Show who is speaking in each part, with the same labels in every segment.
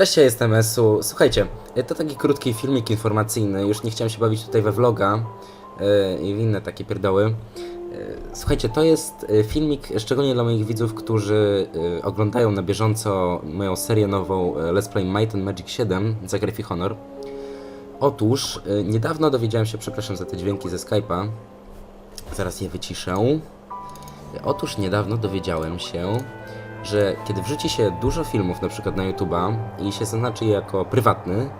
Speaker 1: Cześć, ja jestem Esu. Słuchajcie, to taki krótki filmik informacyjny. Już nie chciałem się bawić tutaj we vloga yy, i inne takie pierdoły. Yy, Słuchajcie, to jest yy, filmik szczególnie dla moich widzów, którzy oglądają na bieżąco moją serię nową Let's Play Might and Magic 7 Zagraf i Honor. Otóż niedawno dowiedziałem się, przepraszam za te dźwięki ze Skype'a, zaraz je wyciszę. Otóż niedawno dowiedziałem się, że kiedy wrzuci się dużo filmów na przykład na YouTube'a i się zaznaczy je jako prywatny,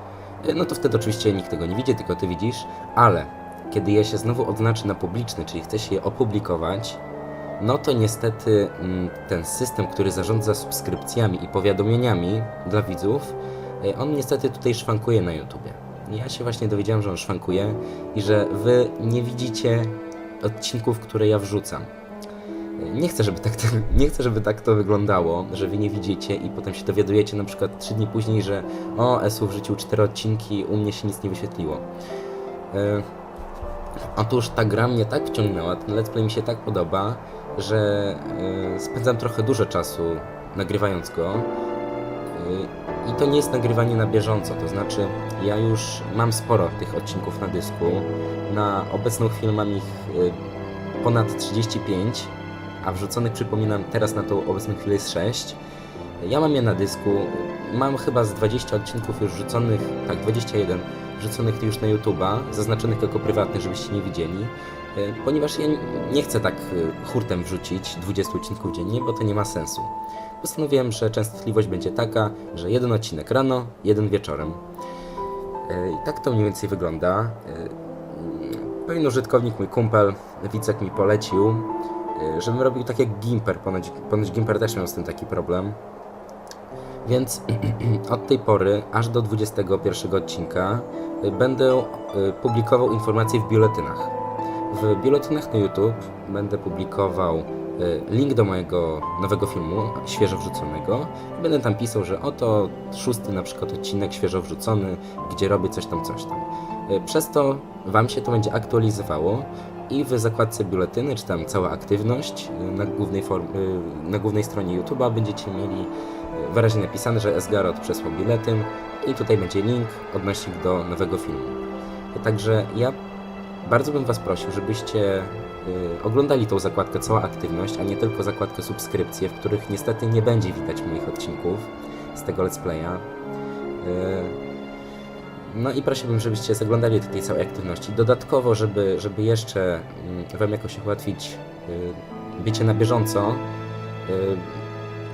Speaker 1: no to wtedy oczywiście nikt tego nie widzi, tylko ty widzisz, ale kiedy je się znowu odznaczy na publiczny, czyli chce się je opublikować, no to niestety mm, ten system, który zarządza subskrypcjami i powiadomieniami dla widzów, e, on niestety tutaj szwankuje na YouTubie. Ja się właśnie dowiedziałem, że on szwankuje i że wy nie widzicie odcinków, które ja wrzucam. Nie chcę, żeby tak to, nie chcę, żeby tak to wyglądało, że wy nie widzicie i potem się dowiadujecie na przykład 3 dni później, że o, Esu wrzucił 4 odcinki, u mnie się nic nie wyświetliło. E, otóż ta gra mnie tak wciągnęła, ten let's play mi się tak podoba, że e, spędzam trochę dużo czasu nagrywając go. E, I to nie jest nagrywanie na bieżąco, to znaczy ja już mam sporo tych odcinków na dysku. Na obecną chwilę mam ich ponad 35, a wrzuconych przypominam teraz na tą obecną chwilę jest 6. Ja mam je na dysku, mam chyba z 20 odcinków już wrzuconych, tak 21 wrzuconych już na YouTube'a, zaznaczonych jako prywatne, żebyście nie widzieli, e, ponieważ ja nie chcę tak e, hurtem wrzucić 20 odcinków dziennie, bo to nie ma sensu. Postanowiłem, że częstotliwość będzie taka, że jeden odcinek rano, jeden wieczorem. E, I tak to mniej więcej wygląda. Pewien użytkownik, mój kumpel, Wicek mi polecił, żebym robił tak jak Gimper. Ponoć, ponoć Gimper też miał z tym taki problem. Więc od tej pory, aż do 21 odcinka, y, będę y, publikował informacje w biuletynach. W biuletynach na YouTube będę publikował y, link do mojego nowego filmu, świeżo wrzuconego. Będę tam pisał, że oto szósty na przykład odcinek świeżo wrzucony, gdzie robię coś tam, coś tam. Y, Przez to Wam się to będzie aktualizowało i w zakładce biuletyny, czy tam cała aktywność y, na głównej, y, na głównej stronie YouTube'a będziecie mieli y, wyraźnie napisane, że Esgarot przesłał biuletyn i tutaj będzie link, odnośnik do nowego filmu. Także ja bardzo bym Was prosił, żebyście oglądali tą zakładkę cała aktywność, a nie tylko zakładkę subskrypcje, w których niestety nie będzie widać moich odcinków z tego let's playa. No i prosiłbym, żebyście zaglądali do tej całej aktywności. Dodatkowo, żeby, żeby jeszcze mm, Wam jakoś ułatwić y, bycie na bieżąco, y,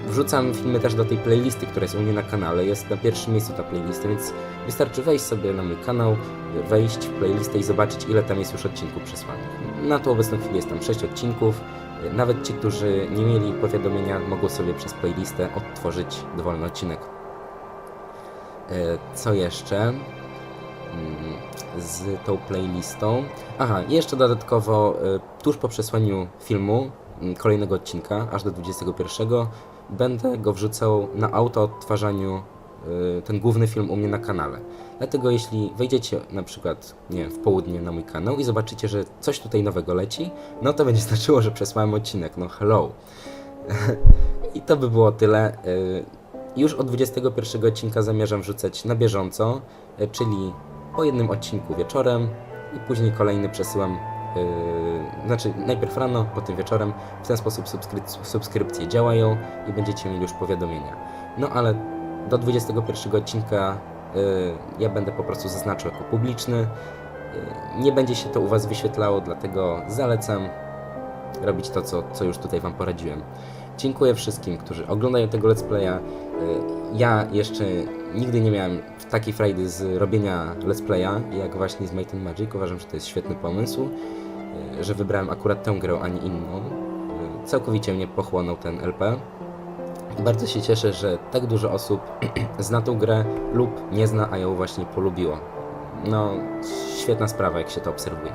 Speaker 1: wrzucam filmy też do tej playlisty, która jest u mnie na kanale. Jest na pierwszym miejscu ta playlista, więc wystarczy wejść sobie na mój kanał, wejść w playlistę i zobaczyć, ile tam jest już odcinków przesłanych. Na tą obecną chwilę jest tam 6 odcinków. Nawet ci, którzy nie mieli powiadomienia, mogą sobie przez playlistę odtworzyć dowolny odcinek. Y, Co jeszcze? Mm, z tą playlistą. Aha, jeszcze dodatkowo y, tuż po przesłaniu filmu mm, kolejnego odcinka, aż do 21, będę go wrzucał na auto odtwarzaniu y, ten główny film u mnie na kanale. Dlatego jeśli wejdziecie na przykład, nie w południe na mój kanał i zobaczycie, że coś tutaj nowego leci, no to będzie znaczyło, że przesłałem odcinek. No hello. I to by było tyle. Y, Już od 21 odcinka zamierzam wrzucać na bieżąco, czyli po jednym odcinku wieczorem i później kolejny przesyłam. Yy, znaczy najpierw rano, potem wieczorem. W ten sposób subskryp- subskrypcje działają i będziecie mieli już powiadomienia. No ale do 21 odcinka yy, ja będę po prostu zaznaczył jako publiczny. Yy, nie będzie się to u Was wyświetlało, dlatego zalecam robić to, co, co już tutaj Wam poradziłem. Dziękuję wszystkim, którzy oglądają tego let's playa. Y, Ja jeszcze nigdy nie miałem takiej frajdy z robienia let's playa, jak właśnie z Might and Magic. Uważam, że to jest świetny pomysł, y, że wybrałem akurat tę grę, a nie inną. Y, Całkowicie mnie pochłonął ten LP. Bardzo się cieszę, że tak dużo osób zna tą grę lub nie zna, a ją właśnie polubiło. No, świetna sprawa, jak się to obserwuje.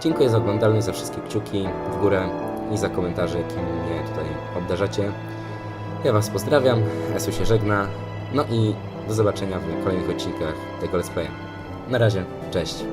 Speaker 1: Dziękuję za oglądalność, za wszystkie kciuki w górę i za komentarze, jakimi mnie tutaj obdarzacie. Ja Was pozdrawiam, Esu się żegna, no i do zobaczenia w kolejnych odcinkach tego Let's Playa. Na razie, cześć.